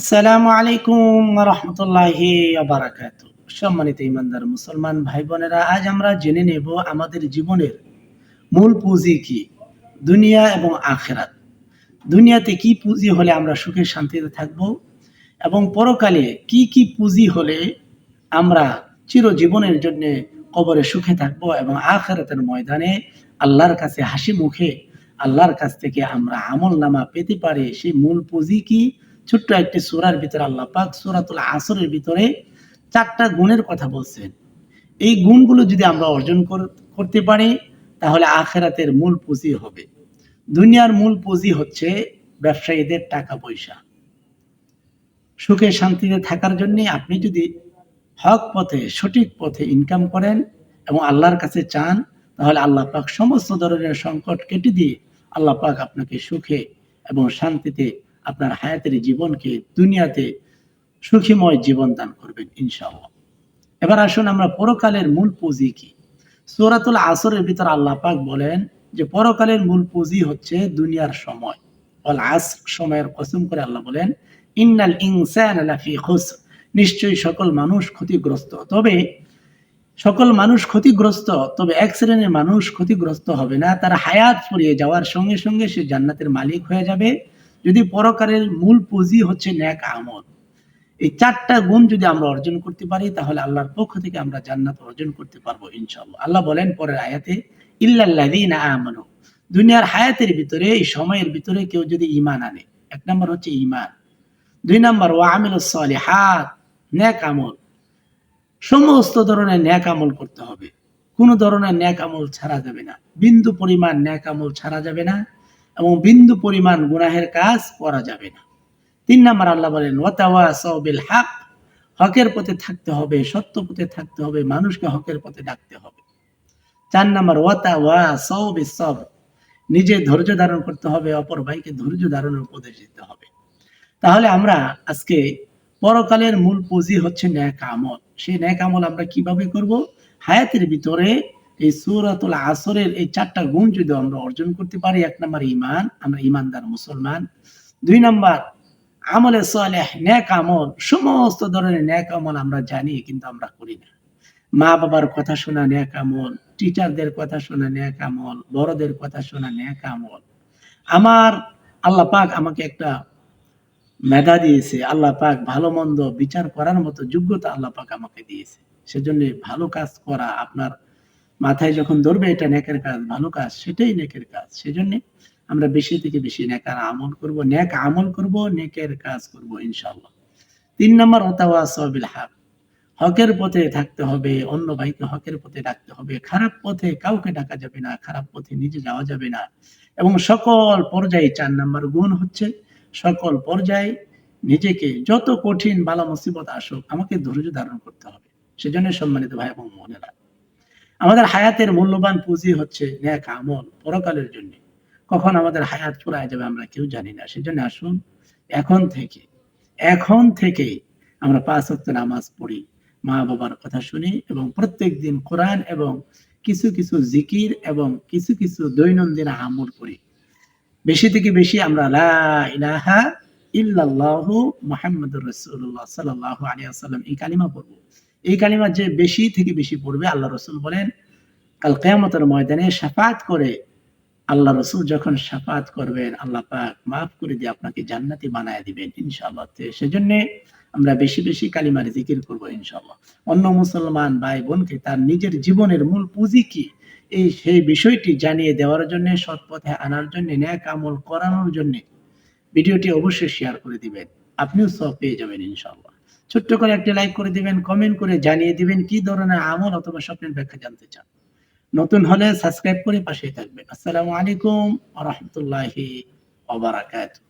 আসসালামু আলাইকুম রহমতুল্লাহি বারাকাত সম্মানিত ইমানদার মুসলমান ভাই বোনেরা, আজ আমরা জেনে নেব আমাদের জীবনের মূল পুঁজি কি, দুনিয়া এবং আখেরাত। দুনিয়াতে কি পুঁজি হলে আমরা সুখে শান্তিতে থাকব এবং পরকালে কি কি পুঁজি হলে আমরা চিরজীবনের জন্য কবরে সুখে থাকব এবং আখেরাতের ময়দানে আল্লাহর কাছে হাসি মুখে আল্লাহর কাছ থেকে আমরা আমল নামা পেতে পারি, সেই মূল পুঁজি কি? ছোট্ট একটি সুরার ভিতরে আল্লাহ পাক সুরাতুল আসরের ভিতরে চারটা গুণের কথা বলছেন। এই গুণগুলো যদি আমরা অর্জন করতে পারি, তাহলে আখেরাতের মূল পুঁজি হবে। দুনিয়ার মূল পুঁজি হচ্ছে ব্যবসায়ীদের টাকা পয়সা। সুখে শান্তিতে থাকার জন্য আপনি যদি হক পথে, সঠিক পথে ইনকাম করেন এবং আল্লাহর কাছে চান, তাহলে আল্লাহ পাক সমস্ত ধরনের সংকট কেটে দিয়ে আল্লাহ পাক আপনাকে সুখে এবং শান্তিতে আপনার হায়াতের জীবনকে দুনিয়াতে সুখীময় জীবন দান করবেন, ইনশাআল্লাহ। এবার আসুন আমরা পরকালের মূল পুঁজি কি? সূরাতুল আসরের ভিতর আল্লাহ পাক বলেন যে, পরকালের মূল পুঁজি হচ্ছে দুনিয়ার সময়। অল আস সময়ের কসম করে আল্লাহ বলেন, ইন্নাল ইনসানা লাফি নিশ্চয়ই সকল মানুষ ক্ষতিগ্রস্ত। তবে সকল মানুষ ক্ষতিগ্রস্ত, তবে এক শ্রেণির মানুষ ক্ষতিগ্রস্ত হবে না। তার হায়াত ফুরিয়ে যাওয়ার সঙ্গে সঙ্গে সে জান্নাতের মালিক হয়ে যাবে। যদি পরকারের মূল পুঁজি হচ্ছে ন্যাক আমল। এই চারটা গুণ যদি আমরা অর্জন করতে পারি, তাহলে আল্লাহর পক্ষ থেকে আমরা জান্নাত অর্জন করতে পারব ইনশাআল্লাহ। আল্লাহ বলেন পরের আয়াতে, ইল্লাল্লাযীনা আমানু। দুনিয়ার হায়াতের ভিতরে, এই সময়ের ভিতরে কেউ যদি ঈমান আনে, এক নম্বর হচ্ছে ঈমান। দুই নম্বর, ওয়া আমিলুস সালিহাত, ন্যাক আমল। সমস্ত ধরনের ন্যাক আমল করতে হবে। কোনো ধরনের ন্যাক আমল ছাড়া যাবে না। বিন্দু পরিমাণ ন্যাক আমল ছাড়া যাবে না। এবং বিন্দু পরিমাণ গুনাহের কাজ করা যাবে না। তিন নম্বর আল্লাহ বলেন, ওয়াতাওয়াসাউ বিল হক হকের পথে থাকতে হবে, সত্য পথে থাকতে হবে, মানুষকে হকের পথে ডাকতে হবে। চার নম্বর, ওয়াতাওয়াসাউ বিস সবর নিজে ধৈর্য ধারণ করতে হবে, অপর ভাইকে ধৈর্য ধারণের উপদেশ দিতে হবে। তাহলে আমরা আজকে পরকালের মূল পুঁজি হচ্ছে ন্যাক আমল। সেই ন্যাক আমল আমরা কীভাবে করব? হায়াতের ভিতরে এই সূরাতুল আসরের এই চারটা গুণ যদি আমরা অর্জন করতে পারি, এক নম্বর ঈমান, আমরা ঈমানদার মুসলমান। দুই নম্বর, আমলে সালেহ ন্যাক আমল, সমস্ত ধরনের ন্যাক আমল আমরা জানি, কিন্তু আমরা করি না। মা বাবার কথা শোনা ন্যাক আমল টিচারদের কথা শোনা ন্যাক আমল, বড়দের কথা শোনা ন্যাক আমল। আমার আল্লাহ পাক আমাকে একটা মেধা দিয়েছে, আল্লাহ পাক ভালো মন্দ বিচার করার মতো যোগ্যতা আল্লাহ পাক আমাকে দিয়েছে। সেজন্য ভালো কাজ করা আপনার মাথায় যখন ধরবে, এটা নেকের কাজ, ভালো কাজ, সেটাই নেকের কাজ। সেজন্য আমরা বেশি থেকে বেশি নেকার আমল করব। নেক আমল করব নেকের কাজ করব, ইনশাআল্লাহ। তিন নম্বর ওতাওয়াসবিল হক। হকের পথে থাকতে হবে, অন্য ভাইকে হকের পথে ডাকতে হবে। খারাপ পথে কাউকে ডাকা যাবে না, খারাপ পথে নিজে যাওয়া যাবে না। এবং সকল পর্যায়ে চার নম্বর গুণ হচ্ছে, সকল পর্যায়ে নিজেকে যত কঠিন বালা মুসিবত আসুক, আমাকে ধৈর্য ধারণ করতে হবে। সেজন্য সম্মানিত ভাই এবং বোনেরা আমাদের হায়াতের মূল্যবান পুঁজি হচ্ছে ন্যাক আমল, পরকালের জন্য। কখন আমাদের হায়াত ফুরায় যাবে আমরা কেউ জানি না। সেজন্য আসুন, এখন থেকে, এখন থেকেই আমরা পাঁচ ওয়াক্ত নামাজ পড়ি, মা বাবার কথা শুনি এবং প্রত্যেক দিন কোরআন এবং কিছু কিছু জিকির এবং কিছু কিছু দৈনন্দিন আমল করি। বেশি থেকে বেশি আমরা লা ইলাহা ইল্লাল্লাহু মুহাম্মাদুর রাসূলুল্লাহ সাল্লাল্লাহু আলাইহি এই কালিমা পড়ব। এই কালিমা যে বেশি থেকে বেশি পড়বে, আল্লাহ রাসূল বলেন, কাল কিয়ামতের ময়দানে শাফাত করে আল্লাহ রসুল যখন শাফাত করবেন, আল্লাহ পাক মাফ করে দিয়ে আপনাকে জান্নাতি বানায় দিবেন ইনশাআল্লাহ। সেজন্য আমরা বেশি বেশি কালিমার জিকির করব ইনশাআল্লাহ। অন্য মুসলমান ভাই বোনকে তার নিজের জীবনের মূল পুঁজি কি? এই সেই বিষয়টি জানিয়ে দেওয়ার জন্য, সৎ পথে আনার জন্য, ন্যাক আমল করানোর জন্য ভিডিওটি অবশ্যই শেয়ার করে দিবেন। আপনিও সব পেয়ে যাবেন ইনশাআল্লাহ। ছোট্ট করে একটা লাইক করে দিবেন কমেন্ট করে জানিয়ে দিবেন কি ধরনের আমল অথবা স্বপ্নের ব্যাখ্যা জানতে চান। নতুন হলে সাবস্ক্রাইব করে পাশেই থাকবেন। আসসালামু আলাইকুম রহমতুল্লাহি রাহমাতুল্লাহি ওয়া বারাকাতুহু।